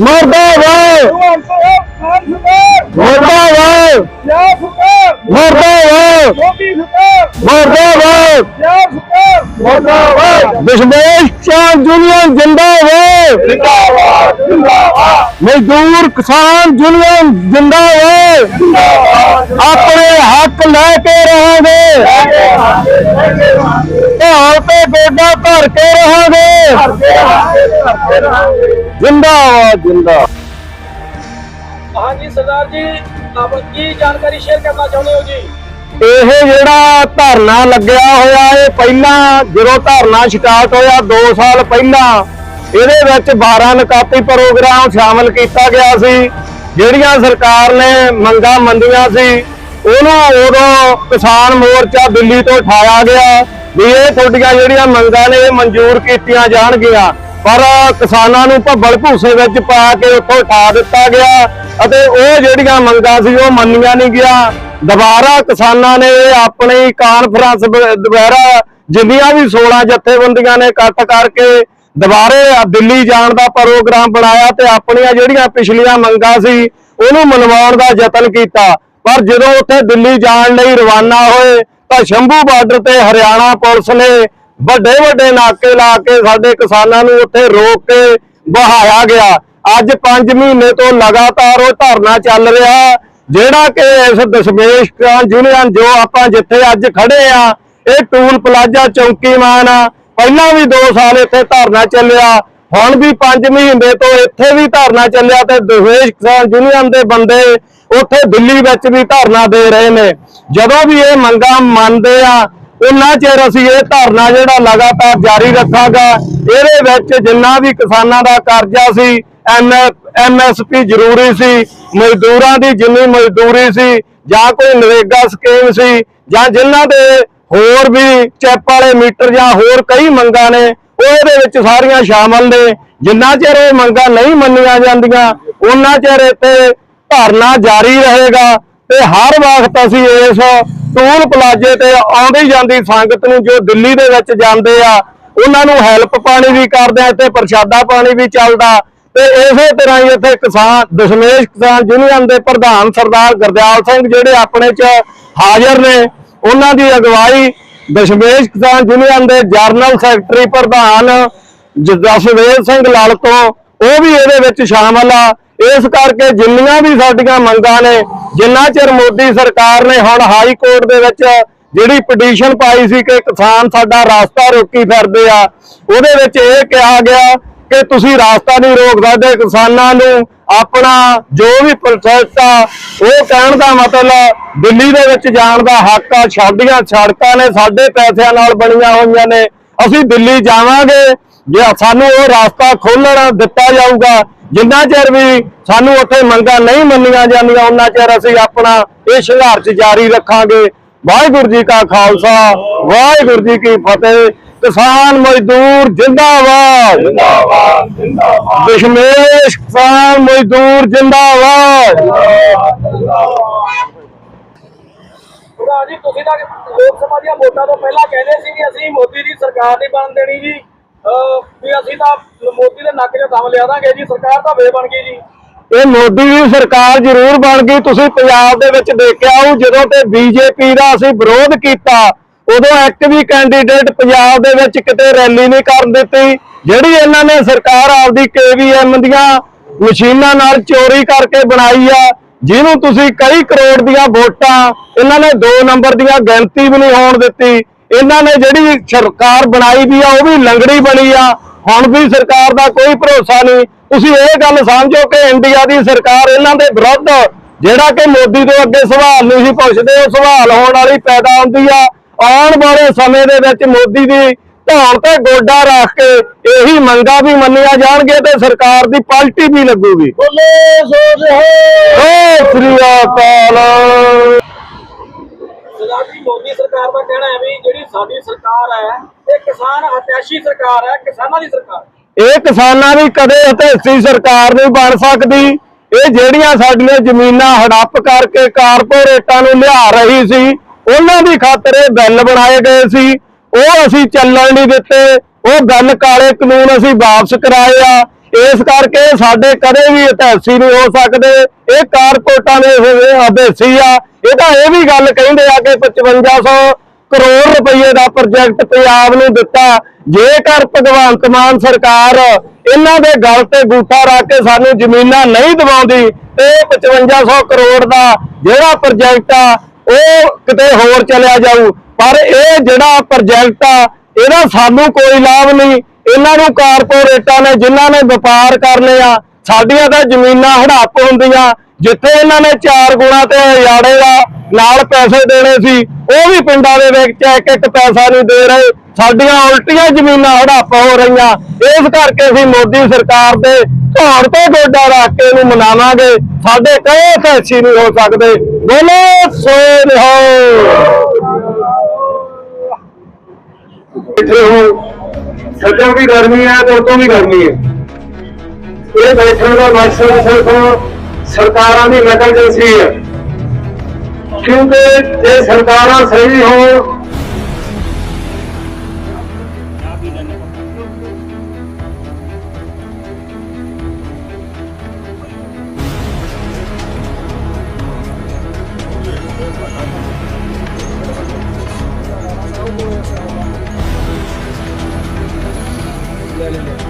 ਮੁਰਦਾਬਾਦ ਮੁਰਦਾਬਾਦ ਮੁਰਦਾਬਾਦ ਮੁਰਦਾਬਾਦ ਮੁਰਦਾਬਾਦ ਦਸ਼ਮੇਸ਼ ਚਾਂਦ ਯੂਨੀਅਨ ਜਿੰਦਾਬਾਦ ਜਿੰਦਾਬਾਦ ਜਿੰਦਾਬਾਦ ਮਜ਼ਦੂਰ ਕਿਸਾਨ ਯੂਨੀਅਨ ਜਿੰਦਾਬਾਦ ਆਪਣੇ ਹੱਕ ਲੈ ਕੇ ਰਹਾਂਗੇ ਢਾਲ ਤੇ ਗੋਡਾ ਰਹਾਂਗੇ ਜਿੰਦਾਬਾਦ ਜਿੰਦਾਬਾਦ। ਹਾਂਜੀ ਸਰਦਾਰ ਜੀ ਆਪ ਕੀ ਜਾਣਕਾਰੀ ਸ਼ੇਅਰ ਕਰਨਾ ਚਾਹੁੰਦੇ ਹੋ ਜੀ? ਇਹ ਜਿਹੜਾ ਧਰਨਾ ਲੱਗਿਆ ਹੋਇਆ ਇਹ ਪਹਿਲਾਂ ਜਦੋਂ ਧਰਨਾ ਸਟਾਰਟ ਹੋਇਆ 2 ਸਾਲ ਪਹਿਲਾਂ ਇਹਦੇ ਵਿੱਚ 12 ਨਕਾਤੀ ਪ੍ਰੋਗਰਾਮ ਸ਼ਾਮਲ ਕੀਤਾ ਗਿਆ ਸੀ। ਜਿਹੜੀਆਂ ਸਰਕਾਰ ਨੇ ਮੰਗਾਂ ਮੰਨੀਆਂ ਸੀ ਉਹਨੂੰ ਉਦੋਂ ਕਿਸਾਨ ਮੋਰਚਾ ਦਿੱਲੀ ਤੋਂ ਉਠਾਇਆ ਗਿਆ ਵੀ ਇਹ ਤੁਹਾਡੀਆਂ ਜਿਹੜੀਆਂ ਮੰਗਾਂ ਨੇ ਇਹ ਮਨਜ਼ੂਰ ਕੀਤੀਆਂ ਜਾਣਗੀਆਂ। ਪਰ ਕਿਸਾਨਾਂ ਨੂੰ ਭੱਬਲ ਭੂਸੇ ਵਿੱਚ ਪਾ ਕੇ ਉੱਥੋਂ ਉਠਾ ਦਿੱਤਾ ਗਿਆ ਅਤੇ ਉਹ ਜਿਹੜੀਆਂ ਮੰਗਾਂ ਸੀ ਉਹ ਮੰਨੀਆਂ ਨਹੀਂ ਗਿਆ। ਦੁਬਾਰਾ ਕਿਸਾਨਾਂ ਨੇ ਆਪਣੀ ਕਾਨਫਰੰਸ ਦੁਬਾਰਾ ਜਿੰਨੀਆਂ ਵੀ 16 ਜਥੇਬੰਦੀਆਂ ਨੇ ਇਕੱਠ ਕਰਕੇ ਦੁਬਾਰੇ ਦਿੱਲੀ ਜਾਣ ਦਾ ਪ੍ਰੋਗਰਾਮ ਬਣਾਇਆ ਤੇ ਆਪਣੀਆਂ ਜਿਹੜੀਆਂ ਪਿਛਲੀਆਂ ਮੰਗਾਂ ਸੀ ਉਹਨੂੰ ਮਨਵਾਉਣ ਦਾ ਯਤਨ ਕੀਤਾ। ਪਰ ਜਦੋਂ ਉੱਥੇ ਦਿੱਲੀ ਜਾਣ ਲਈ ਰਵਾਨਾ ਹੋਏ ਤਾਂ ਸ਼ੰਭੂ ਬਾਰਡਰ ਤੇ ਹਰਿਆਣਾ ਪੁਲਿਸ ਨੇ ਵੱਡੇ ਵੱਡੇ ਨਾਕੇ ਲਾ ਕੇ ਸਾਡੇ ਕਿਸਾਨਾਂ ਨੂੰ ਉੱਥੇ ਰੋਕ ਕੇ ਬਹਾਇਆ ਗਿਆ। ਅੱਜ 5 ਮਹੀਨੇ ਤੋਂ ਲਗਾਤਾਰ ਉਹ ਧਰਨਾ ਚੱਲ ਰਿਹਾ, ਜਿਹੜਾ ਕਿ ਇਸ ਦਸ਼ਮੇਸ਼ ਯੂਨੀਅਨ ਜੋ ਆਪਾਂ ਜਿੱਥੇ ਅੱਜ ਖੜੇ ਆ, ਇਹ ਟੂਲ ਪਲਾਜ਼ਾ ਚੌਂਕੀਮਾਨ ਆ। ਪਹਿਲਾਂ ਵੀ 2 ਸਾਲ ਇੱਥੇ ਧਰਨਾ ਚੱਲਿਆ, ਹੁਣ ਵੀ 5 ਮਹੀਨੇ ਤੋਂ ਇੱਥੇ ਵੀ ਧਰਨਾ ਚੱਲਿਆ ਤੇ ਦਸ਼ਮੇਸ਼ ਕਿਸਾਨ ਯੂਨੀਅਨ ਦੇ ਬੰਦੇ ਉੱਥੇ ਦਿੱਲੀ ਵਿੱਚ ਵੀ ਧਰਨਾ ਦੇ ਰਹੇ ਨੇ। ਜਦੋਂ ਵੀ ਇਹ ਮੰਗਾਂ ਮੰਨਦੇ ਆ ਉਹਨਾਂ ਚਿਰ ਅਸੀਂ ਇਹ ਧਰਨਾ ਜਿਹੜਾ ਲਗਾਤਾਰ ਜਾਰੀ ਰੱਖਾਂਗਾ, ਇਹਦੇ ਵਿੱਚ ਜਿੰਨਾ ਵੀ ਕਿਸਾਨਾਂ ਦਾ ਕਰਜ਼ਾ ਸੀ ਐਮਐਸਪੀ ਜ਼ਰੂਰੀ ਸੀ, ਮਜ਼ਦੂਰਾਂ ਦੀ ਜਿੰਨੀ ਮਜ਼ਦੂਰੀ ਸੀ, ਜਾਂ ਕੋਈ ਨਰੇਗਾ ਸਕੀਮ ਸੀ, ਜਾਂ ਜਿਨ੍ਹਾਂ ਦੇ ਹੋਰ ਵੀ ਚੈਪ ਵਾਲੇ ਮੀਟਰ ਜਾਂ ਹੋਰ ਕਈ ਮੰਗਾਂ ਨੇ, ਉਹ ਇਹਦੇ ਵਿੱਚ ਸਾਰੀਆਂ ਸ਼ਾਮਲ ਨੇ। ਜਿੰਨਾ ਚਿਰ ਇਹ ਮੰਗਾਂ ਨਹੀਂ ਮੰਨੀਆਂ ਜਾਂਦੀਆਂ ਉਹਨਾਂ ਚਿਰ ਇੱਥੇ ਧਰਨਾ ਜਾਰੀ ਰਹੇਗਾ। ਤੇ ਹਰ ਵਕਤ ਅਸੀਂ ਇਸ ਟੂਲ ਪਲਾਜ਼ੇ ਤੇ ਆਉਂਦੀ ਜਾਂਦੀ ਸੰਗਤ ਨੂੰ ਜੋ ਦਿੱਲੀ ਦੇ ਵਿੱਚ ਜਾਂਦੇ ਆ, ਉਹਨਾਂ ਨੂੰ ਹੈਲਪ ਪਾਣੀ ਵੀ ਕਰਦੇ ਆ, ਇੱਥੇ ਪ੍ਰਸ਼ਾਦਾ ਪਾਣੀ ਵੀ ਚੱਲਦਾ। ਤੇ ਇਸੇ ਤਰ੍ਹਾਂ ਹੀ ਇੱਥੇ ਕਿਸਾਨ, ਦਸ਼ਮੇਸ਼ ਕਿਸਾਨ ਯੂਨੀਅਨ ਦੇ ਪ੍ਰਧਾਨ ਸਰਦਾਰ ਗੁਰਦਿਆਲ ਸਿੰਘ ਜਿਹੜੇ ਆਪਣੇ ਚ ਹਾਜ਼ਰ ਨੇ, ਉਹਨਾਂ ਦੀ ਅਗਵਾਈ ਦਸ਼ਮੇਸ਼ ਕਿਸਾਨ ਯੂਨੀਅਨ ਦੇ ਜਨਰਲ ਸੈਕਟਰੀ ਪ੍ਰਧਾਨ ਜਸਵੇਦ ਸਿੰਘ ਲਾਲ ਤੋਂ ਉਹ ਵੀ ਇਹਦੇ ਵਿੱਚ ਸ਼ਾਮਲ ਆ। ਇਸ ਕਰਕੇ ਜਿੰਨੀਆਂ ਵੀ ਸਾਡੀਆਂ ਮੰਗਾਂ ਨੇ, ਜਿੰਨਾ ਚਿਰ ਮੋਦੀ ਸਰਕਾਰ ਨੇ ਹੁਣ ਹਾਈ ਕੋਰਟ ਦੇ ਵਿੱਚ ਜਿਹੜੀ ਪਟੀਸ਼ਨ ਪਾਈ ਸੀ ਕਿ ਕਿਸਾਨ ਸਾਡਾ ਰਾਸਤਾ ਰੋਕੀ ਫਿਰਦੇ ਆ, ਉਹਦੇ ਵਿੱਚ ਇਹ ਕਿਹਾ ਗਿਆ ਕਿ ਤੁਸੀਂ ਰਾਸਤਾ ਨਹੀਂ ਰੋਕ ਸਕਦੇ, ਕਿਸਾਨਾਂ ਨੂੰ ਆਪਣਾ ਜੋ ਵੀ ਪ੍ਰੋਸੈਸ ਆ, ਉਹ ਕਹਿਣ ਦਾ ਮਤਲਬ ਦਿੱਲੀ ਦੇ ਵਿੱਚ ਜਾਣ ਦਾ ਹੱਕ ਆ, ਸਾਡੀਆਂ ਸੜਕਾਂ ਨੇ ਸਾਡੇ ਪੈਸਿਆਂ ਨਾਲ ਬਣੀਆਂ ਹੋਈਆਂ ਨੇ, ਅਸੀਂ ਦਿੱਲੀ ਜਾਵਾਂਗੇ ਜੇ ਸਾਨੂੰ ਉਹ ਰਾਸਤਾ ਖੋਲਣ ਦਿੱਤਾ ਜਾਊਗਾ ਜਿੰਨਾ ਚਿਰ ਵੀ ਸਾਨੂੰ ਉੱਥੇ ਮੰਗਾਂ ਨਹੀਂ ਮੰਨੀਆਂ ਜਾਂਦੀਆਂ ਉਹਨਾਂ ਚਿਰ ਅਸੀਂ ਆਪਣਾ ਇਹ ਸੰਘਰਸ਼ ਜਾਰੀ ਰੱਖਾਂਗੇ। ਵਾਹਿਗੁਰੂ ਜੀ ਕਾ ਖਾਲਸਾ ਵਾਹਿਗੁਰੂ ਜੀ ਕੀ ਫਤਿਹ। ਕਿਸਾਨ ਮਜ਼ਦੂਰ ਜਿੰਦਾਬਾਦ। ਜਿੰਦਾਬਾਦ ਜਿੰਦਾਬਾਦ ਦਸ਼ਮੇਸ਼ ਕਿਸਾਨ ਮਜ਼ਦੂਰ ਜਿੰਦਾਬਾਦ। ਜੀ ਤੁਸੀਂ ਤਾਂ ਲੋਕ ਸਭਾ ਦੀਆਂ ਵੋਟਾਂ ਤੋਂ ਪਹਿਲਾਂ ਕਹਿੰਦੇ ਸੀ ਕਿ ਅਸੀਂ ਮੋਦੀ ਦੀ ਸਰਕਾਰ ਨਹੀਂ ਬਣ ਦੇਣੀ ਜੀ। ਵੀ ਅਸੀਂ ਤਾਂ ਮੋਦੀ ਦੇ ਨੱਕ 'ਚ ਦਮ ਲਿਆ ਦਾਂਗੇ ਜੀ, ਸਰਕਾਰ ਤਾਂ ਵੇ ਬਣ ਗਈ ਜੀ। ਇਹ ਮੋਦੀ ਦੀ ਸਰਕਾਰ ਜ਼ਰੂਰ ਬਣ ਗਈ। ਤੁਸੀਂ ਪੰਜਾਬ ਦੇ ਵਿੱਚ ਦੇਖਿਆ ਹੋ ਜਦੋਂ ਤੇ ਬੀਜੇਪੀ ਦਾ ਅਸੀਂ ਵਿਰੋਧ ਕੀਤਾ, ਉਦੋਂ ਇੱਕ ਵੀ ਕੈਂਡੀਡੇਟ ਪੰਜਾਬ ਦੇ ਵਿੱਚ ਕਿਤੇ ਰੈਲੀ ਨਹੀਂ ਕਰਨ ਦਿੱਤੀ। ਜਿਹੜੀ ਇਹਨਾਂ ਨੇ ਸਰਕਾਰ ਆਪਦੀ ਕੇਵੀਐਮ ਦੀਆਂ ਮਸ਼ੀਨਾਂ ਨਾਲ ਚੋਰੀ ਕਰਕੇ ਬਣਾਈ ਆ, ਜਿਹਨੂੰ ਤੁਸੀਂ ਕਈ ਕਰੋੜ ਦੀਆਂ ਵੋਟਾਂ, ਇਹਨਾਂ ਨੇ 2 ਨੰਬਰ ਦੀਆਂ ਗਿਣਤੀ ਵੀ ਨਹੀਂ ਹੋਣ ਦਿੱਤੀ। ਇਹਨਾਂ ਨੇ ਜਿਹੜੀ ਸਰਕਾਰ ਬਣਾਈ ਵੀ ਆ ਉਹ ਵੀ ਲੰਗੜੀ ਬਣੀ ਆ। ਹੁਣ ਵੀ ਸਰਕਾਰ ਦਾ ਕੋਈ ਭਰੋਸਾ ਨਹੀਂ। ਤੁਸੀਂ ਇਹ ਗੱਲ ਸਮਝੋ ਕਿ ਇੰਡੀਆ ਦੀ ਸਰਕਾਰ ਇਹਨਾਂ ਦੇ ਵਿਰੁੱਧ ਜਿਹੜਾ ਕਿ ਮੋਦੀ ਤੋਂ ਅੱਗੇ ਸਵਾਲ ਨਹੀਂ ਸੀ ਪੁੱਛਦੇ ਉਹ ਸਵਾਲ ਹੋਣ ਵਾਲੀ ਪੈਦਾ ਹੁੰਦੀ ਆ। ਆਉਣ ਵਾਲੇ ਸਮੇਂ ਦੇ ਵਿੱਚ ਮੋਦੀ ਦੀ ਧੌਣ ਤੇ ਗੋਡਾ ਰੱਖ ਕੇ ਇਹੀ ਮੰਗਾਂ ਵੀ ਮੰਨੀਆਂ ਜਾਣਗੇ ਤੇ ਸਰਕਾਰ ਦੀ ਪਲਟੀ ਵੀ ਲੱਗੂਗੀ। ਬੋਲੇ ਸੋ ਓ ਸ੍ਰੀ ਅਕਾਲ। ਸਰਦਾਰ ਜੀ ਮੋਦੀ ਸਰਕਾਰ ਦਾ ਕਹਿਣਾ ਹੈ ਵੀ ਜਿਹੜੀ ਸਾਡੀ ਸਰਕਾਰ ਹੈ, ਇਹ ਕਿਸਾਨ ਹਤਿਆਸ਼ੀ ਸਰਕਾਰ ਹੈ, ਕਿਸਾਨਾਂ ਦੀ ਸਰਕਾਰ। ਇਹ ਕਿਸਾਨਾਂ ਦੀ ਕਦੇ ਹਤੇਸੀ ਸਰਕਾਰ ਨਹੀਂ ਬਣ ਸਕਦੀ। ਇਹ ਜਿਹੜੀਆਂ ਸਾਡੀਆਂ ਜ਼ਮੀਨਾਂ ਹੜੱਪ ਕਰਕੇ ਕਾਰਪੋਰੇਟਾਂ ਨੂੰ ਲਿਆ ਰਹੀ ਸੀ, ਉਹਨਾਂ ਦੀ ਖਾਤਰ ਇਹ ਬਿੱਲ ਬਣਾਏ ਗਏ ਸੀ। ਉਹ ਅਸੀਂ ਚੱਲਣ ਨਹੀਂ ਦਿੱਤੇ। ਉਹ ਬਿੱਲ ਕਾਲੇ ਕਾਨੂੰਨ ਅਸੀਂ ਵਾਪਸ ਕਰਾਏ ਆ। ਇਸ ਕਰਕੇ ਸਾਡੇ ਕਦੇ ਵੀ ਇਤਿਹਾਸੀ ਨਹੀਂ ਹੋ ਸਕਦੇ। ਇਹ ਕਾਰਪੋਰੇਟਾਂ ਦੇ ਅਭਿਆਸੀ ਆ। ਇਹ ਤਾਂ ਇਹ ਵੀ ਗੱਲ ਕਹਿੰਦੇ ਆ ਕਿ 5500 ਕਰੋੜ ਰੁਪਏ ਦਾ ਪ੍ਰੋਜੈਕਟ ਪੰਜਾਬ ਨੂੰ ਦਿੱਤਾ। ਜੇਕਰ ਭਗਵੰਤ ਮਾਨ ਸਰਕਾਰ ਇਹਨਾਂ ਦੇ ਗਲ ਤੇ ਗੂਠਾ ਰੱਖ ਕੇ ਸਾਨੂੰ ਜ਼ਮੀਨਾਂ ਨਹੀਂ ਦਿਵਾਉਂਦੀ, ਤੇ ਇਹ 5500 ਕਰੋੜ ਦਾ ਜਿਹੜਾ ਪ੍ਰੋਜੈਕਟ ਆ, ਉਹ ਕਿਤੇ ਹੋਰ ਚਲਿਆ ਜਾਊ। ਪਰ ਇਹ ਜਿਹੜਾ ਪ੍ਰੋਜੈਕਟ ਆ, ਇਹਦਾ ਸਾਨੂੰ ਕੋਈ ਲਾਭ ਨਹੀਂ। ਇਹਨਾਂ ਨੂੰ ਕਾਰਪੋਰੇਟਾਂ ਨੇ, ਜਿਨ੍ਹਾਂ ਨੇ ਵਪਾਰ ਕਰਨੇ ਆ, ਸਾਡੀਆਂ ਤਾਂ ਜ਼ਮੀਨਾਂ ਹੜੱਪ ਹੁੰਦੀਆਂ, ਜਿੱਥੇ ਇਹਨਾਂ ਨੇ ਚਾਰ ਗੁਣਾ ਤੇ ਯਾੜੇ ਦਾ ਨਾਲ ਪੈਸੇ ਦੇਣੇ ਸੀ, ਉਹ ਵੀ ਪਿੰਡਾਂ ਦੇ ਵਿੱਚ ਇੱਕ ਇੱਕ ਪੈਸਾ ਨਹੀਂ ਦੇ ਰਹੇ, ਸਾਡੀਆਂ ਉਲਟੀਆਂ ਜ਼ਮੀਨਾਂ ਹੜੱਪ ਹੋ ਰਹੀਆਂ। ਇਸ ਕਰਕੇ ਅਸੀਂ ਮੋਦੀ ਸਰਕਾਰ ਦੇ ਧੌਣ ਤੋਂ ਗੋਡਾ ਰੱਖ ਕੇ ਇਹਨੂੰ ਮਨਾਵਾਂਗੇ। ਸਾਡੇ ਕੋਈ ਫੈਸੀ ਨਹੀਂ ਹੋ ਸਕਦੇ। ਬੋਲੋ ਸੋ ਬੈਠੇ ਹੋ ਸੱਜਣ ਵੀ ਗਰਮੀ ਹੈ ਤੇ ਉਤੋਂ ਵੀ ਗਰਮੀ ਹੈ। ਇਹ ਬੈਠਣ ਦਾ ਮਕਸਦ ਸਿਰਫ ਸਰਕਾਰਾਂ ਦੀ ਨਕਲਜਨਸੀ ਹੈ। ਕਿਉਂਕਿ ਜੇ ਸਰਕਾਰਾਂ ਸਹੀ ਹੋਣ Yeah.